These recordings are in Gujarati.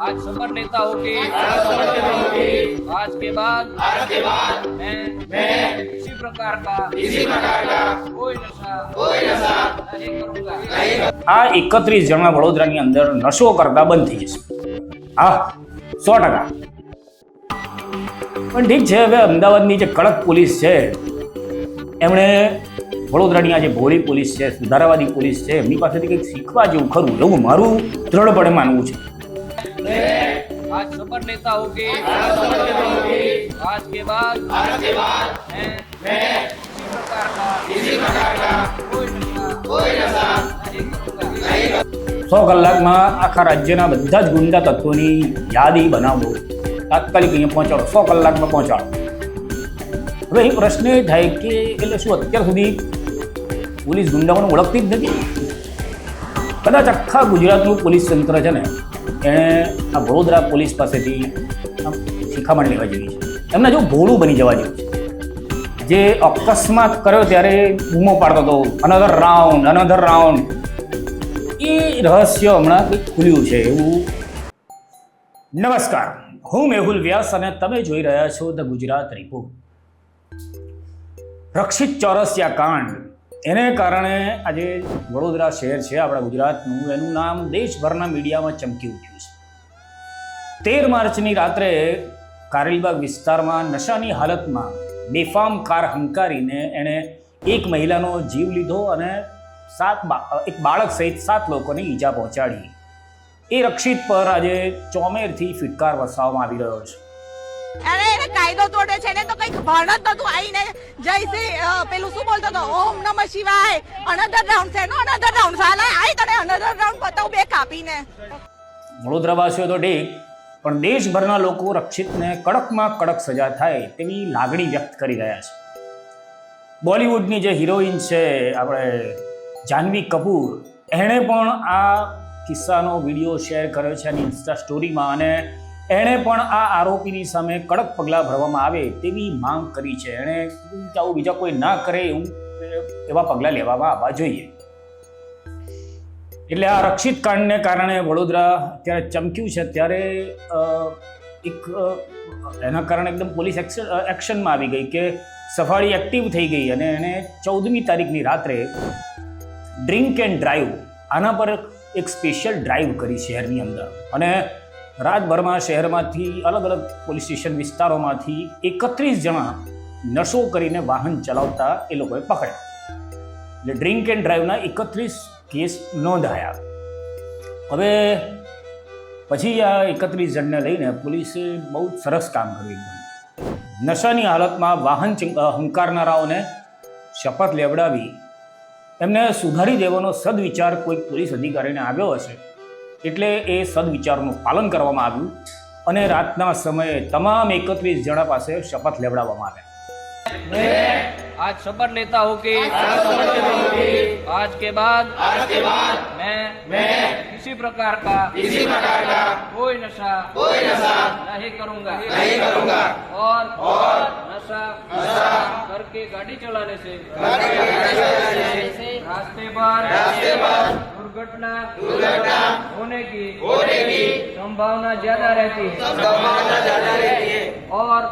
आज शपथ लेता हूँ कि आज के बाद मैं किसी प्रकार का कोई नशा नहीं करूँगा આ એકત્રીસ જણા વડોદરાની અંદર નશો કરતા બંધ થઈ જશે હા સો ટકા પણ ઠીક છે હવે અમદાવાદની જે કડક પોલીસ છે એમણે વડોદરાની આ જે ભોળી પોલીસ છે સુધારાવાદી પોલીસ છે એમની પાસેથી કંઈક શીખવા જેવું ખરું એવું મારું દ્રઢપણે માનવું છે आज शपथ लेता हूँ कि आज के बाद मैं किसी प्रकार का कोई नशा नहीं करूँगा સો કલાકમાં આખા રાજ્યના બધા જ ગુંડા તત્વોની યાદી બનાવો તાત્કાલિક અહીંયા પહોંચાડો સો કલાકમાં પહોંચાડો હવે એ પ્રશ્ન એ થાય કે એટલે શું અત્યાર સુધી પોલીસ ગુંડાઓને ઓળખતી જ નથી કદાચ આખા ગુજરાતનું પોલીસ તંત્ર છે ને એણે આ વડોદરા પોલીસ પાસેથી શિખામણ લેવા જેવી છે. એમને જો ભોળું બની જવા જેવું છે. જે અકસ્માત કર્યો ત્યારે બૂમો પાડતો હતો અનધર રાઉન્ડ અનધર રાઉન્ડ એ રહસ્ય હમણાં કંઈક ખુલ્યું છે એવું. નમસ્કાર, હું મેહુલ વ્યાસ અને તમે જોઈ રહ્યા છો ધ ગુજરાત રિપોર્ટ. રક્ષિત ચોરસિયા કાંડ. એને કારણે આજે વડોદરા શહેર છે, આપણા ગુજરાતનું, એનું નામ દેશભરના મીડિયામાં ચમકી ઉઠ્યું છે. તેર માર્ચની રાત્રે કારેલબાગ વિસ્તારમાં નશાની હાલતમાં બેફામ કાર હંકારીને એણે એક મહિલાનો જીવ લીધો અને સાત એક બાળક સહિત સાત લોકોને ઈજા પહોંચાડી. એ રક્ષિત પર આજે ચોમેરથી ફિટકાર વસાવવામાં આવી રહ્યો છે. અરે, એને કાયદો તોડે છે એને તો કંઈક ભણ જ નતું આવીને જય પેલું શું બોલતો હતો? ઓમ નમ શિવાય. અનધર રાઉન્ડ છે નો અનધર રાઉન્ડ સાલા આઈ તને અનધર રાઉન્ડ બતાવ, બે કાપીને. વડોદરાવાસીઓ તો ઠીક પણ દેશભરના લોકો રક્ષિતને કડકમાં કડક સજા થાય તેવી લાગણી વ્યક્ત કરી રહ્યા છે. બોલિવૂડની જે હિરોઈન છે, આપણે જાહ્નવી કપૂર, એણે પણ આ કિસ્સાનો વીડિયો શેર કર્યો છે એની ઇન્સ્ટા સ્ટોરીમાં અને એણે પણ આ આરોપીની સામે કડક પગલાં ભરવામાં આવે તેવી માંગ કરી છે. એણે કે આવું બીજા કોઈ ના કરે એવું એવા પગલાં લેવામાં આવવા જોઈએ. એટલે આ રક્ષિત કાંડને કારણે વડોદરા અત્યારે ચમક્યું છે. ત્યારે એક એના કારણે એકદમ પોલીસ એક્શન એક્શનમાં આવી ગઈ કે સફાળી એક્ટિવ થઈ ગઈ અને એણે ચૌદમી તારીખની રાત્રે ડ્રિંક એન્ડ ડ્રાઈવ આના પર એક સ્પેશિયલ ડ્રાઈવ કરી શહેરની અંદર. અને રાતભરમાં શહેરમાંથી અલગ અલગ પોલીસ સ્ટેશન વિસ્તારોમાંથી એકત્રીસ જણા નશો કરીને વાહન ચલાવતા એ લોકોએ પકડ્યા. એટલે ડ્રિંક એન્ડ ડ્રાઈવના એકત્રીસ કેસ નોંધાયા. હવે પછી આ એકત્રીસ જણને લઈને પોલીસે બહુ સરસ કામ કર્યું નશાની હાલતમાં વાહન હંકારનારાઓને શપથ લેવડાવી એમને સુધારી દેવાનો સદવિચાર કોઈ પોલીસ અધિકારીને આવ્યો હશે એટલે એ સદવિચારનું પાલન કરવામાં આવ્યું અને રાતના સમયે તમામ એકત્રીસ જણા પાસે શપથ લેવડાવવામાં આવ્યા आज शपथ लेता हूँ कि आज के बाद मैं किसी प्रकार का कोई नशा नहीं करूँगा और नशा करके गाड़ी चलाने से रास्ते पर दुर्घटना होने की होने की संभावना ज़्यादा रहती है। संभावना ज़्यादा रहती है। और,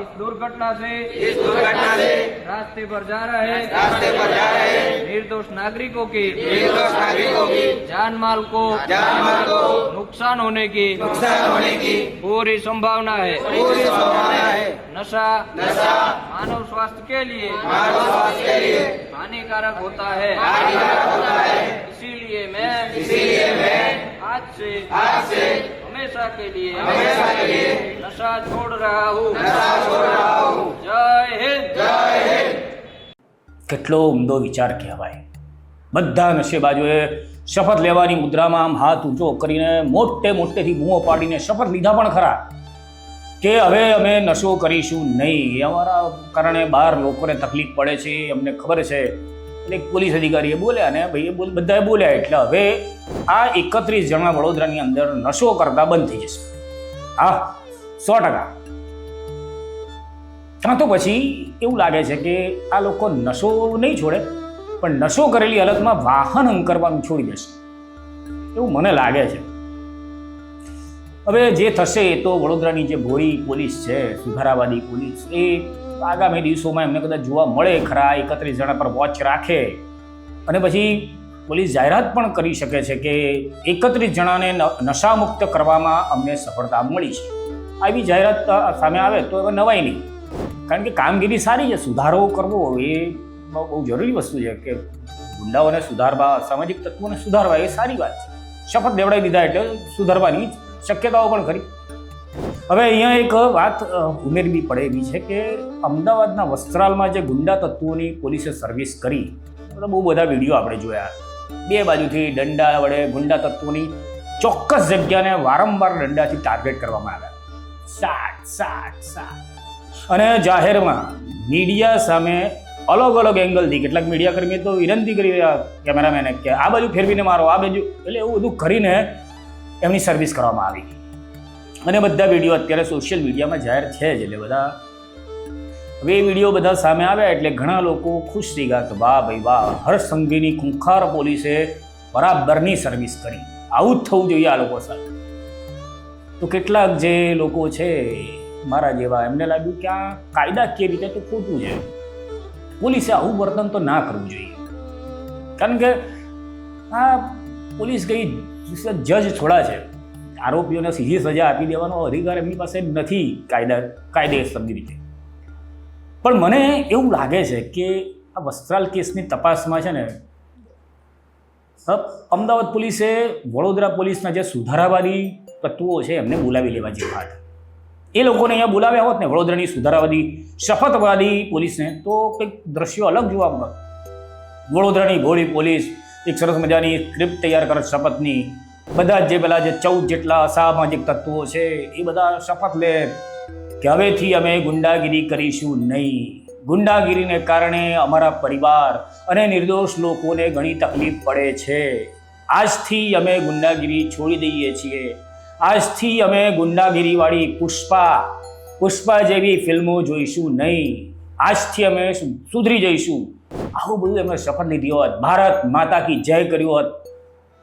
इस दुर्घटना से इस दुर्घटना से रास्ते पर जा रहे रास्ते पर जा रहे निर्दोष नागरिकों की निर्दोष नागरिकों की जान माल को जान माल को नुकसान होने की नुकसान होने की पूरी संभावना है। पूरी संभावना है। नशा नशा। मानव स्वास्थ्य के लिए मानव स्वास्थ्य के लिए हानिकारक होता है। हानिकारक होता है। इसीलिए मैं आज से हमेशा के लिए नशा छोड़ रहा हूँ जय हिंद કેટલો ઉમદો વિચાર કહેવાય બધા નશેબાજોએ શપથ લેવાની મુદ્રામાં આમ હાથ ઊંચો કરીને મોટે મોટેથી બૂમો પાડીને શપથ લીધા પણ ખરા કે હવે અમે નશો કરીશું નહીં અમારા કારણે બહાર લોકોને તકલીફ પડે છે અમને ખબર છે એટલે પોલીસ અધિકારીએ બોલ્યા ને ભાઈ એ બોલ બધાએ બોલ્યા એટલે હવે આ એકત્રીસ જણા વડોદરાની અંદર નશો કરતા બંધ થઈ જશે. હા, સો ટકા. કાં તો પછી એવું લાગે છે કે આ લોકો નશો નહીં છોડે, પણ નશો કરેલી હાલતમાં વાહન અંકરવાનું છોડી દેશે. એવું મને લાગે છે. હવે જે થશે એ તો વડોદરાની જે ભોળી પોલીસ છે સુધારાવાદી પોલીસ, એ આગામી દિવસોમાં એમને કદાચ જોવા મળે ખરા, એકત્રીસ જણા પર વોચ રાખે. અને પછી પોલીસ જાહેરાત પણ કરી શકે છે કે એકત્રીસ જણાને નશામુક્ત કરવામાં અમને સફળતા મળી છે. આવી જાહેરાત સામે આવે તો હવે નવાઈ નહીં. કારણ કે કામગીરી સારી છે, સુધારો કરવો એ બહુ જરૂરી વસ્તુ છે કે ગુંડાઓને સુધારવા, સામાજિક તત્વોને સુધારવા એ સારી વાત છે. શપથ દેવડાવી દીધા એટલે સુધારવાની શક્યતાઓ પણ ખરી. હવે અહીંયા એક વાત ઉમેરવી પડે એવી છે કે અમદાવાદના વસ્ત્રાલમાં જે ગુંડા તત્વોની પોલીસે સર્વિસ કરી, તો બહુ બધા વીડિયો આપણે જોયા. બે બાજુથી દંડા વડે ગુંડા તત્વોની ચોક્કસ જગ્યાને વારંવાર દંડાથી ટાર્ગેટ કરવામાં આવ્યા. સાત સાત સાત. અને જાહેરમાં મીડિયા સામે અલગ અલગ એંગલથી, કેટલાક મીડિયા કર્મીએ તો વિનંતી કરી રહ્યા કેમેરામેને કે આ બાજુ ફેરવીને મારો, આ બાજુ, એટલે એવું બધું કરીને એમની સર્વિસ કરવામાં આવી. અને બધા વીડિયો અત્યારે સોશિયલ મીડિયામાં જાહેર છે જ એટલે બધા હવે એ વીડિયો બધા સામે આવ્યા એટલે ઘણા લોકો ખુશ થઈ ગયા કે વાહ ભાઈ વાહ હર્ષસંઘવીની ખૂંખાર પોલીસે બરાબરની સર્વિસ કરી. આવું જ થવું જોઈએ આ લોકો સાથે. તો કેટલાક જે લોકો છે મારા જેવા, એમને લાગ્યું કે આ કાયદાકીય રીતે તો ખોટું છે. પોલીસે આવું વર્તન તો ના કરવું જોઈએ. કારણ કે આ પોલીસ કઈ જજ થોડા છે. આરોપીઓને સીધી સજા આપી દેવાનો અધિકાર એમની પાસે નથી, કાયદા કાયદેસરની રીતે પણ મને એવું લાગે છે કે આ વસ્ત્રાલ કેસની તપાસમાં છે ને અમદાવાદ પોલીસે વડોદરા પોલીસના જે સુધારાવાદી તત્વો છે એમને બોલાવી લેવા જેવા હતા એ લોકોને અહીંયા બોલાવ્યા હોત ને, વડોદરાની સુધારાવાદી, શપથવાદી પોલીસને, તો કંઈક દ્રશ્યો અલગ જોવા મળત વડોદરાની ભોળી પોલીસ એક સરસ મજાની સ્ક્રિપ્ટ તૈયાર કરે શપથની. બધા જ પેલા જે ચૌદ જેટલા અસામાજિક તત્વો છે, એ બધા શપથ લે કે હવેથી અમે ગુંડાગીરી કરીશું નહીં. ગુંડાગીરીને કારણે અમારા પરિવાર અને નિર્દોષ લોકોને ઘણી તકલીફ પડે છે. આજથી અમે ગુંડાગીરી છોડી દઈએ છીએ. આજથી અમે ગુંડાગીરીવાળી પુષ્પા પુષ્પા જેવી ફિલ્મો જોઈશું નહીં. આજથી અમે સુધરી જઈશું. આવું બધું એમણે શપથ લીધી હોત. ભારત માતા કી જય કર્યું હોત.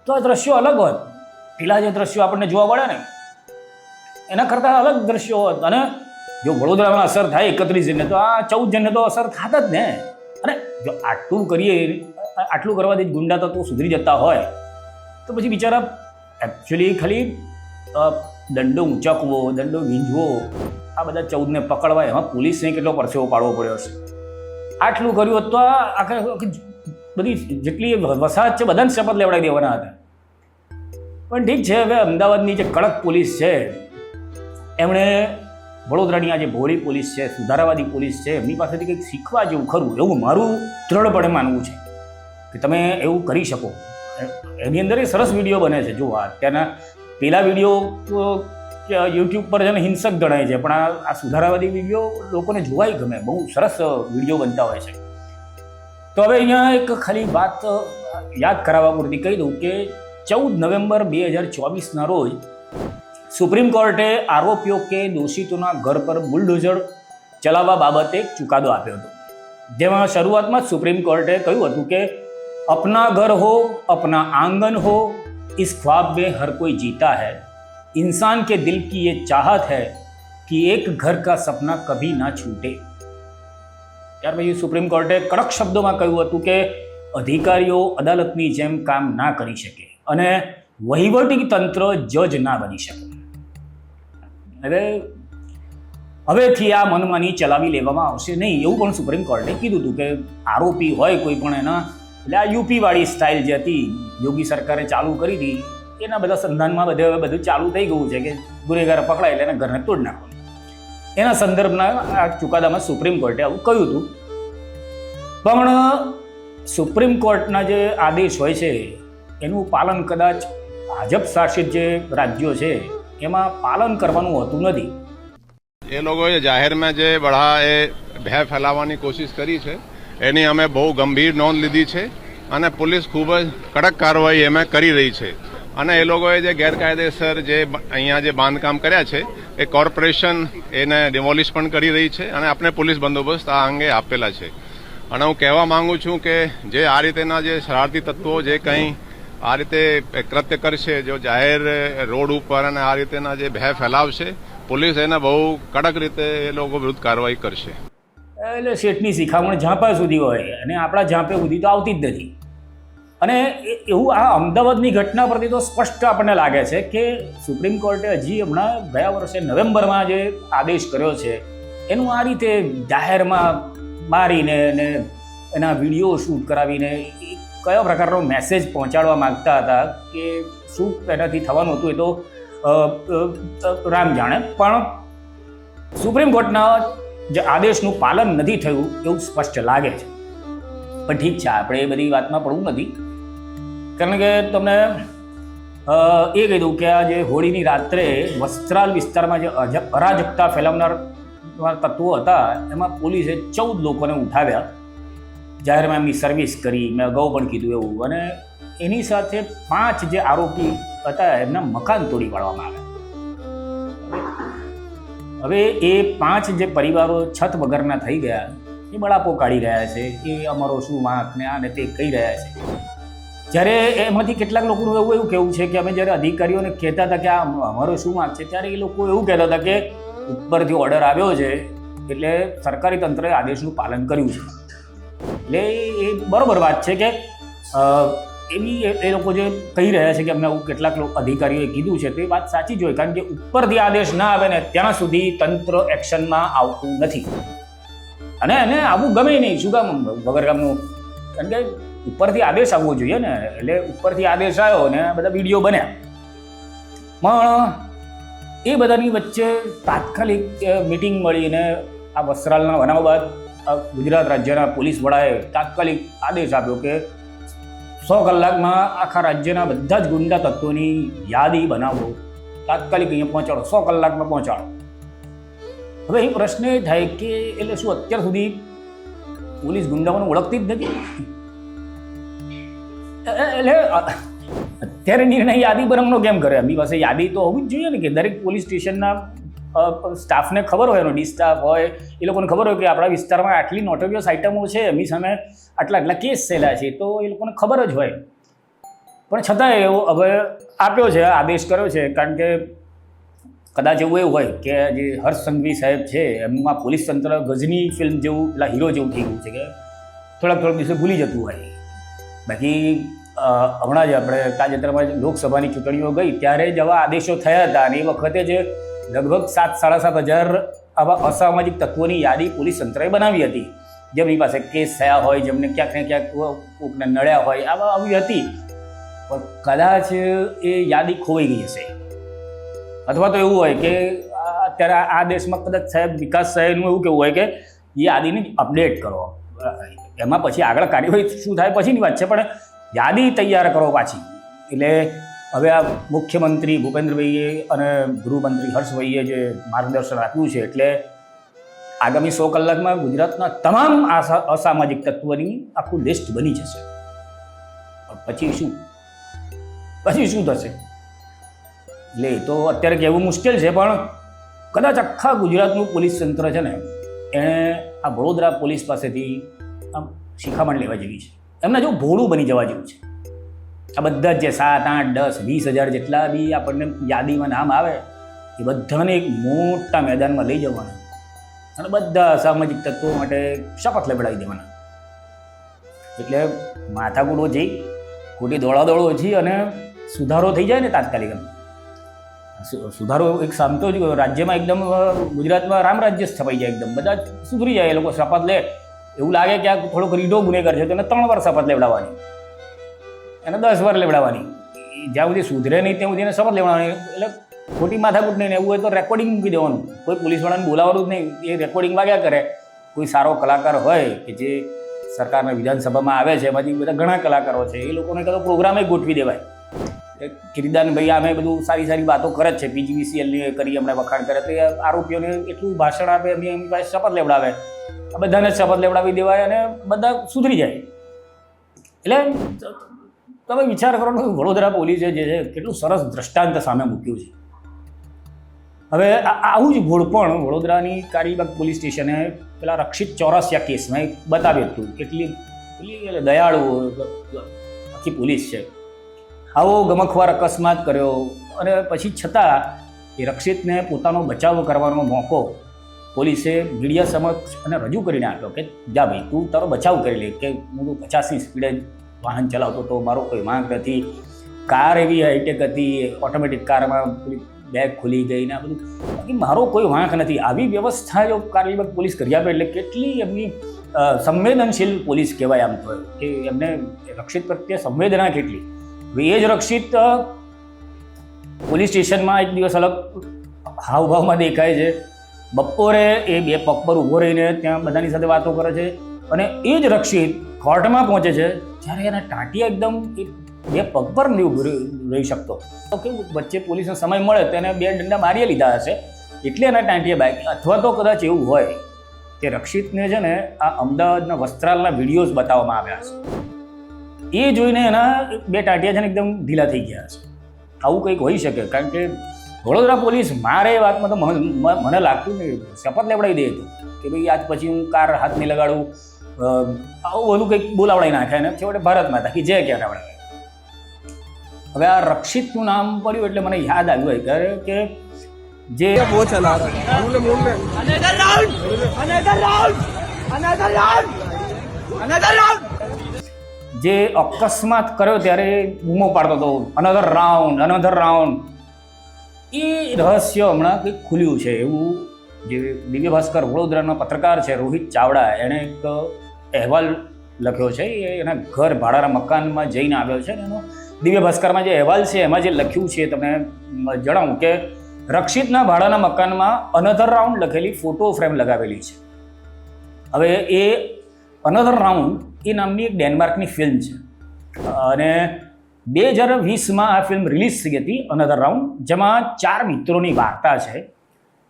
તો આ દ્રશ્યો અલગ હોત. પેલા જે દ્રશ્યો આપણને જોવા મળે ને, એના કરતાં અલગ દ્રશ્યો હોત. અને જો વડોદરામાં અસર થાય એકત્રીસ જણને તો આ ચૌદ જણને તો અસર થાત જ ને. અને જો આટલું કરીએ, આટલું કરવાથી ગુંડા તો સુધરી જતા હોય. તો પછી બિચારા એકચ્યુઅલી ખાલી દંડો ઊંચકવો દંડો વીંઝવો, આ બધા ચૌદને પકડવા એમાં પોલીસને કેટલો પરસેવો પાડવો પડ્યો છે આટલું કર્યું હતું તો આખે બધી જેટલી વસાહત છે, બધાને શપથ લેવડાવી દેવાના હતા. પણ ઠીક છે, હવે અમદાવાદની જે કડક પોલીસ છે, એમણે વડોદરાની આ જે ભોળી પોલીસ છે, સુધારાવાદી પોલીસ છે, એમની પાસેથી કંઈક શીખવા જેવું ખરું, એવું મારું દ્રઢપણે માનવું છે કે તમે એવું કરી શકો. એની અંદર એ સરસ વીડિયો બને છે જો અત્યારના પેલા વીડિયો યુટ્યુબ પર છે ને હિંસક ગણાય છે, પણ આ સુધારાવાદી વીડિયો લોકોને જોવાય ગમે, બહુ સરસ વીડિયો બનતા હોય છે. તો હવે અહીંયા એક ખાલી વાત યાદ કરાવવા પૂરતી કહી દઉં કે ચૌદ નવેમ્બર બે હજાર ચોવીસના રોજ સુપ્રીમ કોર્ટે આરોપીઓ કે દોષિતોના ઘર પર બુલડોઝર ચલાવવા બાબતે એક ચુકાદો આપ્યો હતો જેમાં શરૂઆતમાં જ સુપ્રીમ કોર્ટે કહ્યું હતું કે अपना घर हो अपना आंगन हो इस ख्वाब में हर कोई जीता है इंसान के दिल की ये चाहत है कि एक घर का सपना कभी ना छूटे ત્યાર પછી સુપ્રીમ કોર્ટે કડક શબ્દોમાં કહ્યું હતું કે અધિકારીઓ અદાલતની જેમ કામ ના કરી શકે અને વહીવટી તંત્ર જજ ના બની શકે. એટલે હવેથી આ મનમાની ચલાવી લેવામાં આવશે નહીં, એવું પણ સુપ્રીમ કોર્ટે કીધું હતું કે આરોપી હોય કોઈ પણ એના, એટલે આ યુપીવાળી સ્ટાઇલ જે હતી, યોગી સરકારે ચાલુ કરી હતી એના બધા સંધાનમાં બધે હવે બધું ચાલુ થઈ ગયું છે કે ગુનેગાર પકડાય એટલે એના ઘરને તોડ નાખો. એના સંદર્ભના આ ચુકાદામાં સુપ્રીમ કોર્ટે આવું કહ્યું હતું. પણ સુપ્રીમ કોર્ટના જે આદેશ હોય છે એનું પાલન કદાચ ભાજપ શાસિત જે રાજ્યો છે, એમાં પાલન કરવાનું હોતું નથી. એ લોકોએ જાહેરમાં જે બળા એ ભય ફેલાવવાની કોશિશ કરી છે, એની અમે બહુ ગંભીર નોંધ લીધી છે અને પોલીસ ખૂબ જ કડક કાર્યવાહી એમાં કરી રહી છે. અને એ લોકોએ જે ગેરકાયદેસર જે અહીંયા જે બાંધકામ કર્યા છે, એ કોર્પોરેશન એને ડિમોલિશ પણ કરી રહી છે અને આપણે પોલીસ બંદોબસ્ત આ અંગે આપેલા છે. અને હું કહેવા માંગુ છું કે જે આ રીતેના જે શરારતી તત્વો જે કંઈ આ રીતે કૃત્ય કરશે જો જાહેર રોડ ઉપર અને આ રીતેના જે ભય ફેલાવશે, પોલીસ એને બહુ કડક રીતે એ લોકો વિરુદ્ધ કાર્યવાહી કરશે. એટલે શેઠની શિખામણ ઝાંપા સુધી હોય, અને આપણા ઝાંપે સુધી તો આવતી જ નથી. અને એવું આ અમદાવાદની ઘટના પરથી તો સ્પષ્ટ આપણને લાગે છે કે સુપ્રીમ કોર્ટે હજી હમણાં ગયા વર્ષે નવેમ્બરમાં જે આદેશ કર્યો છે, એનું આ રીતે જાહેરમાં મારીને ને એના વીડિયો શૂટ કરાવીને કયા પ્રકારનો મેસેજ પહોંચાડવા માગતા હતા કે શું એનાથી થવાનું હતું એ તો રામ જાણે. પણ સુપ્રીમ કોર્ટના જે આદેશનું પાલન નથી થયું એવું સ્પષ્ટ લાગે છે. પણ ઠીક છે, આપણે એ બધી વાતમાં પડવું નથી. કારણ કે તમને એ કહી દઉં કે આ જે હોળીની રાત્રે વસ્ત્રાલ વિસ્તારમાં જે અરાજકતા ફેલાવનાર તત્વો હતા, એમાં પોલીસે ચૌદ લોકોને ઉઠાવ્યા. જાહેરમાં એમની સર્વિસ કરી, મેં અગાઉ પણ કીધું એવું. અને એની સાથે પાંચ જે આરોપી હતા, એમના મકાન તોડી પાડવામાં આવ્યા. હવે એ પાંચ જે પરિવારો છત વગરના થઈ ગયા, એ બળાપો કાઢી રહ્યા છે. એ અમારો શું વાંક ને આ ને તે કહી રહ્યા છે. જ્યારે એમાંથી કેટલાક લોકોનું એવું એવું કહેવું છે કે અમે જ્યારે અધિકારીઓને કહેતા હતા કે આ અમારો શું વાંક છે, ત્યારે એ લોકો એવું કહેતા હતા કે ઉપરથી ઓર્ડર આવ્યો છે, એટલે સરકારી તંત્રએ આદેશનું પાલન કર્યું છે. એટલે એ બરાબર વાત છે કે એવી એ- લોકો જે કહી રહ્યા છે કે અમને આવું કેટલાક લોકો અધિકારીઓએ કીધું છે, તે વાત સાચી જ હોય, કારણ કે ઉપરથી આદેશ ના આવે ને ત્યાં સુધી તંત્ર એક્શનમાં આવતું નથી. અને એને આવું ગમે નહીં, શું કામ વગર કામનું કારણ કે ઉપરથી આદેશ આવવો જોઈએ ને, એટલે ઉપરથી આદેશ આવ્યો ને બધા વીડિયો બન્યા. પણ એ બધાની વચ્ચે તાત્કાલિક મિટિંગ મળીને આ વસ્ત્રાલના બનાવ બાદ ગુજરાત રાજ્યના પોલીસ વડાએ તાત્કાલિક આદેશ આપ્યો કે સો કલાકમાં આખા રાજ્યના બધા જ ગુંડા તત્વોની યાદી બનાવો. તાત્કાલિક અહીંયા પહોંચાડો. સો કલાકમાં પહોંચાડો. હવે અહીં પ્રશ્ન એ થાય કે એટલે શું અત્યાર સુધી પોલીસ ગુંડાઓને ઓળખતી જ નથી? એટલે અત્યારે નિર્ણય યાદી બનાવવાનો કેમ કરે એમની પાસે યાદી તો હોવી જ જોઈએ ને કે દરેક પોલીસ સ્ટેશનના સ્ટાફને ખબર હોય, એનો ડી સ્ટાફ હોય, એ લોકોને ખબર હોય કે આપણા વિસ્તારમાં આટલી નોટોરિયસ આઇટમો છે, એમની સામે આટલા આટલા કેસ થયેલા છે, તો એ લોકોને ખબર જ હોય. પણ છતાંય એવો હવે આપ્યો છે, આદેશ કર્યો છે, કારણ કે કદાચ એવું એવું હોય કે જે હર્ષ સંઘવી સાહેબ છે, એમમાં પોલીસ તંત્ર ગજની ફિલ્મ જેવું, પેલા હીરો જેવું થઈ ગયું છે કે થોડાક થોડાક દિવસે ભૂલી જતું હોય. બાકી હમણાં જ આપણે તાજેતરમાં જ લોકસભાની ચૂંટણીઓ ગઈ, ત્યારે જ આવા આદેશો થયા હતા, અને એ વખતે જ લગભગ સાત, સાડા સાત હજાર આવા અસામાજિક તત્વોની યાદી પોલીસ તંત્રએ બનાવી હતી. જેમની પાસે કેસ થયા હોય જેમને ક્યાંક ને ક્યાંક કોકને નડ્યા હોય, આવા આવી હતી. પણ કદાચ એ યાદી ખોવાઈ ગઈ હશે. અથવા તો એવું હોય કે અત્યારે આ દેશમાં કદાચ સાહેબ વિકાસ સાહેબનું એવું કેવું હોય કે એ યાદીને અપડેટ કરો. એમાં પછી આગળ કાર્યવાહી શું થાય, પછીની વાત છે. પણ યાદી તૈયાર કરો પાછી. એટલે હવે આ મુખ્યમંત્રી ભૂપેન્દ્રભાઈએ અને ગૃહમંત્રી હર્ષભાઈએ જે માર્ગદર્શન આપ્યું છે એટલે આગામી સો કલાકમાં ગુજરાતના તમામ અસામાજિક તત્વોની આખું લિસ્ટ બની જશે. પછી શું? પછી શું થશે? એટલે એ તો અત્યારે કહેવું મુશ્કેલ છે, પણ કદાચ આખા ગુજરાતનું પોલીસ તંત્ર છે ને, એણે આ વડોદરા પોલીસ પાસેથી આમ શિખામણ લેવા જેવી છે. એમને જો ભોળું બની જવા જેવું છે. આ બધા જ જે સાત, આઠ, દસ, વીસ હજાર જેટલા બી આપણને યાદીમાં નામ આવે, એ બધાને એક મોટા મેદાનમાં લઈ જવાના. અને બધા સામાજિક તત્વો માટે શપથ લેવડાવી દેવાના. એટલે માથાકૂટ ઓછી ખોટી દોડાદોડ ઓછી અને સુધારો થઈ જાય ને તાત્કાલિક સુધારો એક સામતો જ રાજ્યમાં એકદમ ગુજરાતમાં રામ રાજ્ય સ્થપાઈ જાય એકદમ. બધા સુધરી જાય, એ લોકો શપથ લે. એવું લાગે કે આ થોડોક રીઢો ગુનેગાર છે, તો ત્રણ વાર શપથ લેવડાવવાની. એને દસ વાર લેવડાવવાની. જ્યાં સુધી સુધરે નહીં ત્યાં સુધી એને શપથ લેવડાવવાની. એટલે ખોટી માથાકૂટ નહીં એવું હોય તો રેકોર્ડિંગ મૂકી દેવાનું. કોઈ પોલીસવાળાને બોલાવવાનું જ નહીં. એ રેકોર્ડિંગ વાગ્યા કરે. કોઈ સારો કલાકાર હોય કે જે સરકારના વિધાનસભામાં આવે છે, એમાંથી બધા ઘણા કલાકારો છે, એ લોકોને કદાચ પ્રોગ્રામે ગોઠવી દેવાય. કિરીદાન ભાઈ અમે બધું સારી સારી વાતો કરે જ છે. પીજીવીસીએલની કરી અમને વખાણ કરે. તો એ આરોપીઓને એટલું ભાષણ આપે, એમની એમની પાસે શપથ લેવડાવે. બધાને શપથ લેવડાવી દેવાય અને બધા સુધરી જાય. એટલે તમે વિચાર કરો કે વડોદરા પોલીસે જે છે કેટલું સરસ દ્રષ્ટાંત સામે મૂક્યું છે. હવે આવું જ ઘોડપણ વડોદરાની કારીબાગ પોલીસ સ્ટેશને પેલા રક્ષિત ચોરસિયા કેસમાં બતાવ્યું હતું. કેટલી કેટલી દયાળુ આખી પોલીસ છે. આવો ગમખવાર અકસ્માત કર્યો અને પછી છતાં એ રક્ષિતને પોતાનો બચાવ કરવાનો મોકો પોલીસે મીડિયા સમક્ષ અને રજૂ કરીને આપ્યો કે, જા ભાઈ, તું તારો બચાવ કરી લે કે હું તું પચાસની સ્પીડે વાહન ચલાવતો તો મારો કોઈ વાંક નથી. કાર એવી હાઈટેક હતી ઓટોમેટિક કારમાં બેગ ખુલી ગઈ ને બધું. બાકી મારો કોઈ વાંક નથી. આવી વ્યવસ્થા જો કાર્યવાહી પોલીસ કરી આપે એટલે કેટલી એમની સંવેદનશીલ પોલીસ કહેવાય આમ તો. કે એમને રક્ષિત પ્રત્યે સંવેદના કેટલી? હવે એ જ રક્ષિત પોલીસ સ્ટેશનમાં એક દિવસ અલગ હાવભાવમાં દેખાય છે. બપોરે એ બે પગ પર ઊભો રહીને ત્યાં બધાની સાથે વાતો કરે છે. અને એ જ રક્ષિત કોર્ટમાં પહોંચે છે ત્યારે એના ટાંટિયા એકદમ બે પગ પર નહીં રહી શકતો. તો કે વચ્ચે પોલીસનો સમય મળે તો એને બે ડંડા મારી લીધા હશે. એટલે એના ટાંટિયા બાઇક અથવા તો કદાચ એવું હોય કે રક્ષિતને છે ને આ અમદાવાદના વસ્ત્રાલના વિડીયોઝ બતાવવામાં આવ્યા છે. એ જોઈને એના બે ટાંટિયા છે ને એકદમ ઢીલા થઈ ગયા છે. આવું કંઈક હોઈ શકે, કારણ કે વડોદરા પોલીસ મારે એ વાતમાં તો મને લાગતું નહીં શપથ લેવડાવી દે હતું કે ભાઈ આજ પછી હું કાર હાથ નહીં લગાડું આવું બધું કંઈક બોલાવડાવી નાખે ને છેવટે ભારત માતા કે જય આવડે હવે આ રક્ષિતનું નામ પડ્યું એટલે મને યાદ આવ્યું હોય કે જે જે અકસ્માત કર્યો ત્યારે બૂમો પાડતો હતો. અનધર રાઉન્ડ અનધર રાઉન્ડ એ રહસ્ય હમણાં કંઈક ખુલ્યું છે. એવું જે દિવ્ય ભાસ્કર વડોદરાના પત્રકાર છે રોહિત ચાવડા એણે એક અહેવાલ લખ્યો છે. એ એના ઘર ભાડાના મકાનમાં જઈને આવ્યો છે એનો દિવ્ય ભાસ્કરમાં જે અહેવાલ છે, એમાં જે લખ્યું છે, તમને જણાવું કે રક્ષિતના ભાડાના મકાનમાં અનધર રાઉન્ડ લખેલી ફોટો ફ્રેમ લગાવેલી છે. હવે એ અનધર રાઉન્ડ એ નામની એક ડેનમાર્કની ફિલ્મ છે. અને બે હજાર વીસમાં આ ફિલ્મ રિલીઝ થઈ હતી અનધર રાઉન્ડ જેમાં ચાર મિત્રોની વાર્તા છે.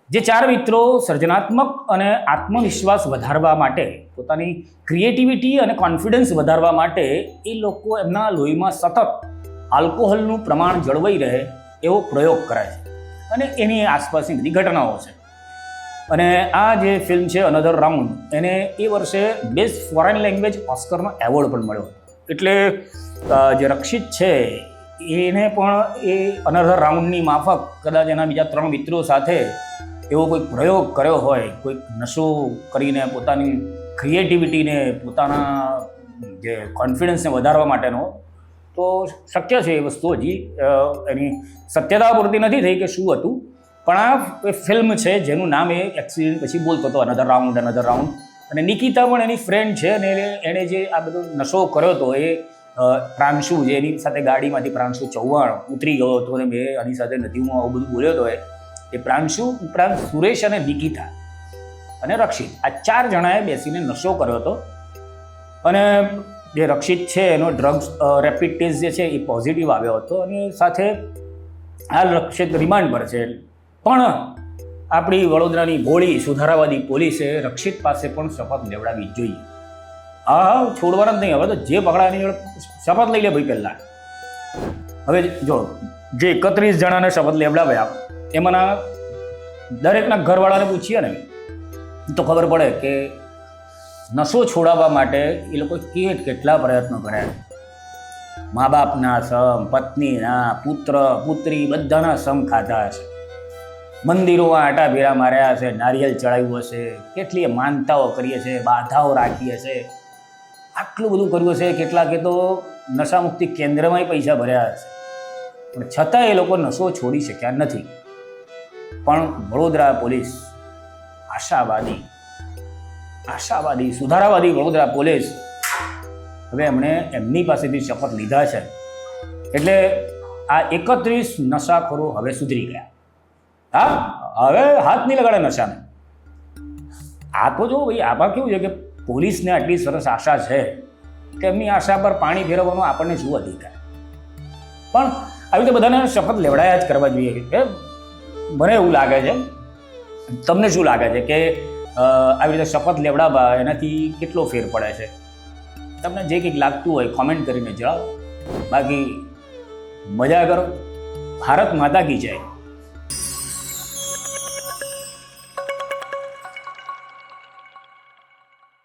જે ચાર મિત્રો સર્જનાત્મક અને આત્મવિશ્વાસ વધારવા માટે, પોતાની ક્રિએટિવિટી અને કોન્ફિડન્સ વધારવા માટે એ લોકો એમના લોહીમાં સતત આલ્કોહોલનું પ્રમાણ જળવાઈ રહે એવો પ્રયોગ કરે છે. અને એની આસપાસની બધી ઘટનાઓ છે. અને આ જે ફિલ્મ છે અનધર રાઉન્ડ એને એ વર્ષે બેસ્ટ ફોરેન લેંગ્વેજ ઓસ્કરનો એવોર્ડ પણ મળ્યો. એટલે જે રક્ષિત છે, એને પણ એ અનધર રાઉન્ડની માફક, કદાચ એના બીજા ત્રણ મિત્રો સાથે એવો કોઈક પ્રયોગ કર્યો હોય, કોઈક નશો કરીને પોતાની ક્રિએટિવિટીને પોતાના જે કોન્ફિડન્સને વધારવા માટેનો, તો શક્ય છે એ વસ્તુ હજી એની સત્યતા પૂરતી નથી થઈ કે શું હતું. પણ આ ફિલ્મ છે, જેનું નામ એ એક્સિડન્ટ પછી બોલતો હતો અનધર રાઉન્ડ અનધર રાઉન્ડ અને નિકિતા પણ એની ફ્રેન્ડ છે અને એણે જે આ બધો નશો કર્યો હતો એ પ્રાંશુ જે એની સાથે ગાડીમાંથી પ્રાંશુ ચૌહાણ ઉતરી ગયો હતો અને મેં એની સાથે નદીમાં આવું બધું બોલ્યો હતો એ એ પ્રાંશુ ઉપરાંત સુરેશ અને નિકિતા અને રક્ષિત. આ ચાર જણાએ બેસીને નશો કર્યો હતો. અને જે રક્ષિત છે, એનો ડ્રગ્સ રેપિડ ટેસ્ટ જે છે એ પોઝિટિવ આવ્યો હતો અને સાથે આ રક્ષિત રિમાન્ડ પર છે. પણ આપણી વડોદરાની ગોળી સુધારાવાદી પોલીસે રક્ષિત પાસે પણ શપથ લેવડાવી જોઈએ. હા છોડવાના જ નહીં. હવે તો જે પકડાની શપથ લઈ લે ભાઈ પહેલાં. હવે જો જે એકત્રીસ જણાને શપથ લેવડાવ્યા એમાંના દરેકના ઘરવાળાને પૂછીએ ને, તો ખબર પડે કે નશો છોડાવવા માટે એ લોકો કેટ કેટલા પ્રયત્નો કર્યા મા બાપના સમ પત્નીના, પુત્ર, પુત્રી બધાના સમ ખાધા હશે મંદિરોમાં આટા ભેરા માર્યા હશે નારિયેલ ચડાવ્યું હશે કેટલી માનતાઓ કરીએ છે, બાધાઓ રાખી હશે આટલું બધું કર્યું હશે, કેટલાકે તો નશામુક્તિ કેન્દ્રમાંય પૈસા ભર્યા હશે. પણ છતાં એ લોકો નશો છોડી શક્યા નથી. પણ વડોદરા પોલીસ આશાવાદી આશાવાદી, સુધારાવાદી વડોદરા પોલીસ હવે એમણે એમની પાસેથી શપથ લીધા છે. એટલે આ એકત્રીસ નશાખોરો હવે સુધરી ગયા. હા, હવે હાથ નહીં લગાડે નશાને. આ તો જો ભાઈ, આમાં કેવું છે કે પોલીસને આટલી સરસ આશા છે કે એમની આશા પર પાણી ફેરવવાનો આપણને શું અધિકાર? પણ આવી રીતે બધાને શપથ લેવડાયા જ કરવા જોઈએ કે મને એવું લાગે છે, તમને શું લાગે છે કે આવી રીતે શપથ લેવડાવવા એનાથી કેટલો ફેર પડે છે? તમને જે કંઈક લાગતું હોય કોમેન્ટ કરીને જણાવો. બાકી મજા કરો. ભારત માતા કી જય.